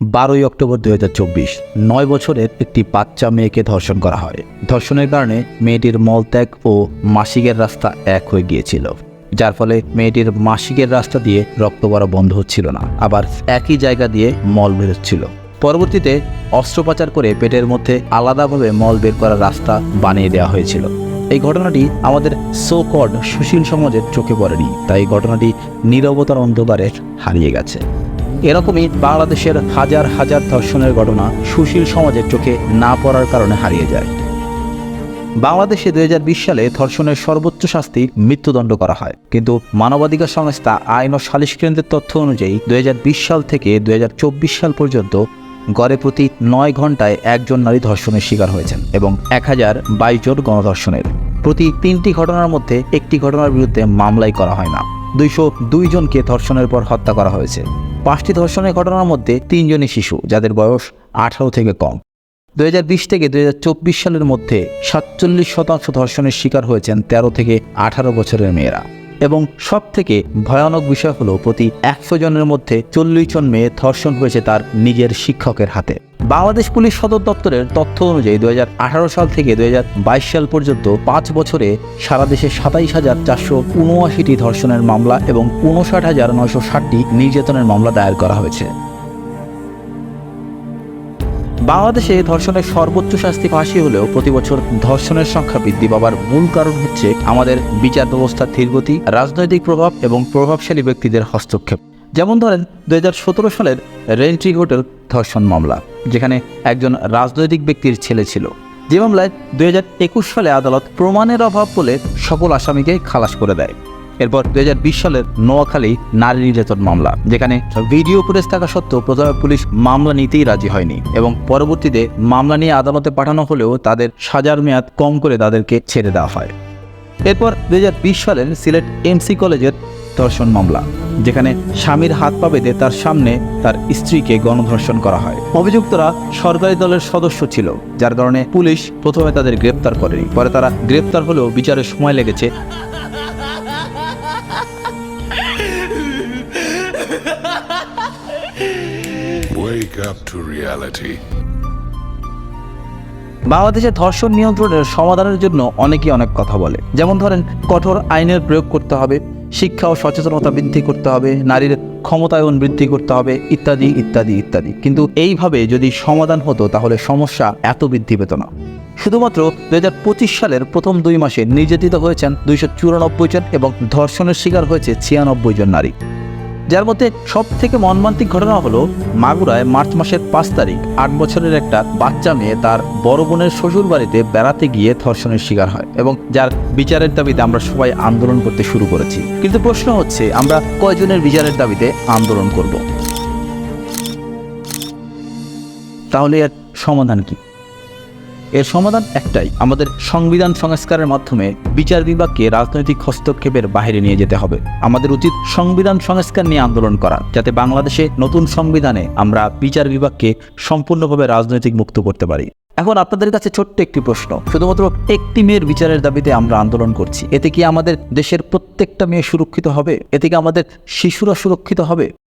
বারোই অক্টোবর দুই হাজার চব্বিশ, নয় বছরের একটি বাচ্চা মেয়েকে ধর্ষণ করা হয়। ধর্ষণের কারণে মেয়েটির মলত্যাগ ও মাসিকের রাস্তা এক হয়ে গিয়েছিল, যার ফলে মেয়েটির মাসিকের রাস্তা দিয়ে রক্ত পড়া বন্ধ হচ্ছিল না, আবার একই জায়গা দিয়ে মল বেরোচ্ছিল পরবর্তীতে অস্ত্রোপচার করে পেটের মধ্যে আলাদাভাবে মল বের করার রাস্তা বানিয়ে দেওয়া হয়েছিল। এই ঘটনাটি আমাদের সো কড সুশীল সমাজের চোখে পড়েনি, তাই ঘটনাটি নীরবতার অন্ধকারে হারিয়ে গেছে। এরকমই বাংলাদেশের হাজার হাজার ধর্ষণের ঘটনা সুশীল সমাজের চোখে না পড়ার কারণে হারিয়ে যায়। বাংলাদেশে দুই হাজার বিশ সালে ধর্ষণের সর্বোচ্চ শাস্তি মৃত্যুদণ্ড করা হয়। কিন্তু মানবাধিকার সংস্থা আইন ও সালিশ কেন্দ্রের তথ্য অনুযায়ী দুই হাজার বিশ সাল থেকে দুই হাজার চব্বিশ সাল পর্যন্ত গড়ে প্রতি নয় ঘন্টায় একজন নারী ধর্ষণের শিকার হয়েছেন এবং এক হাজার বাইশ জন গণধর্ষণের। প্রতি তিনটি ঘটনার মধ্যে একটি ঘটনার বিরুদ্ধে মামলাই করা হয় না। দুইশো দুই জনকে ধর্ষণের পর হত্যা করা হয়েছে। পাঁচটি ধর্ষণের ঘটনার মধ্যে তিনজনই শিশু, যাদের বয়স আঠারো থেকে কম। দুই হাজার বিশ থেকে দুই হাজার চব্বিশ সালের মধ্যে সাতচল্লিশ শতাংশ ধর্ষণের শিকার হয়েছেন তেরো থেকে আঠারো বছরের মেয়েরা। এবং সব থেকে ভয়ানক বিষয় হলো, প্রতি একশো জনের মধ্যে চল্লিশ জন মেয়ে ধর্ষণ হয়েছে তার নিজের শিক্ষকের হাতে। বাংলাদেশ পুলিশ সদর দপ্তরের তথ্য অনুযায়ী দু হাজার আঠারো সাল থেকে দুহাজার বাইশ সাল পর্যন্ত পাঁচ বছরে সারা দেশে সাতাইশ হাজার চারশো উনআশিটি ধর্ষণের মামলা এবং উনষাট হাজার নয়শো ষাটটি নির্যাতনের মামলা দায়ের করা হয়েছে। বাংলাদেশে ধর্ষণের সর্বোচ্চ শাস্তি ফাঁসি হলেও প্রতি বছর ধর্ষণের সংখ্যা বৃদ্ধি পাবার মূল কারণ হচ্ছে আমাদের বিচার ব্যবস্থার ধীরগতি, রাজনৈতিক প্রভাব এবং প্রভাবশালী ব্যক্তিদের হস্তক্ষেপ। যেমন ধরেন দুই হাজার সতেরো সালের রেন্ট্রি হোটেল ধর্ষণ মামলা, যেখানে একজন রাজনৈতিক ব্যক্তির ছেলে ছিল। যে মামলায় দু হাজার একুশ সালে আদালত প্রমাণের অভাব বলে সকল আসামিকে খালাস করে দেয়। এরপর দু হাজার বিশ সালের নোয়াখালী নারী নির্যাতন মামলা, যেখানে ভিডিও ফুটেজ থাকা সত্ত্বেও প্রথমে পুলিশ মামলা নিতেই রাজি হয়নি এবং পরবর্তীতে মামলা নিয়ে আদালতে পাঠানো হলেও তাদের সাজার মেয়াদ কম করে তাদেরকে ছেড়ে দেওয়া হয়। এরপর দুই হাজার বিশ সালের সিলেট এমসি কলেজের ধর্ষণ মামলা যেখানে স্বামীর হাত পা বেঁধে তার সামনে তার স্ত্রীকে গণধর্ষণ করা হয়। অভিযুক্তরা সরকারি দলের সদস্য ছিল যার কারণে পুলিশ প্রথমে তাদের গ্রেপ্তার করেনি পরে তারা গ্রেপ্তার হলেও বিচারের সময় লেগেছে। Wake up to reality. বাংলাদেশে ধর্ষণ নিয়ন্ত্রণের সমাধানের জন্য অনেকেই অনেক কথা বলে। যেমন ধরেন কঠোর আইনের প্রয়োগ করতে হবে শিক্ষা ও সচেতনতা বৃদ্ধি করতে হবে, নারীর ক্ষমতায়ন বৃদ্ধি করতে হবে, ইত্যাদি ইত্যাদি ইত্যাদি। কিন্তু এইভাবে যদি সমাধান হতো, তাহলে সমস্যা এত বৃদ্ধি পেত না। শুধুমাত্র দু হাজার পঁচিশ সালের প্রথম দুই মাসে নির্যাতিত হয়েছেন দুইশো চুরানব্বই জন এবং ধর্ষণের শিকার হয়েছে ছিয়ানব্বই জন নারী। যার মধ্যে সব থেকে মর্মান্তিক ঘটনা হলো মাগুরায় মার্চ মাসের পাঁচ তারিখ, আট বছরের একটা বাচ্চা মেয়ে তার বড় বোনের শ্বশুর বাড়িতে বেড়াতে গিয়ে ধর্ষণের শিকার হয় এবং যার বিচারের দাবিতে আমরা সবাই আন্দোলন করতে শুরু করেছি। কিন্তু প্রশ্ন হচ্ছে, আমরা কয়জনের বিচারের দাবিতে আন্দোলন করব? তাহলে এর সমাধান কি? এর সমাধান একটাই, আমাদের সংবিধান সংস্কারের মাধ্যমে বিচার বিভাগকে রাজনৈতিক হস্তক্ষেপের বাইরে নিয়ে যেতে হবে। আমাদের উচিত সংবিধান সংস্কার নিয়ে আন্দোলন করা, যাতে বাংলাদেশে নতুন সংবিধানে আমরা বিচার বিভাগকে সম্পূর্ণভাবে রাজনৈতিক মুক্ত করতে পারি। এখন আপনাদের কাছে ছোট্ট একটি প্রশ্ন, শুধুমাত্র একটি মেয়ের বিচারের দাবিতে আমরা আন্দোলন করছি, এতে কি আমাদের দেশের প্রত্যেকটা মেয়ে সুরক্ষিত হবে? এতে কি আমাদের শিশুরা সুরক্ষিত হবে?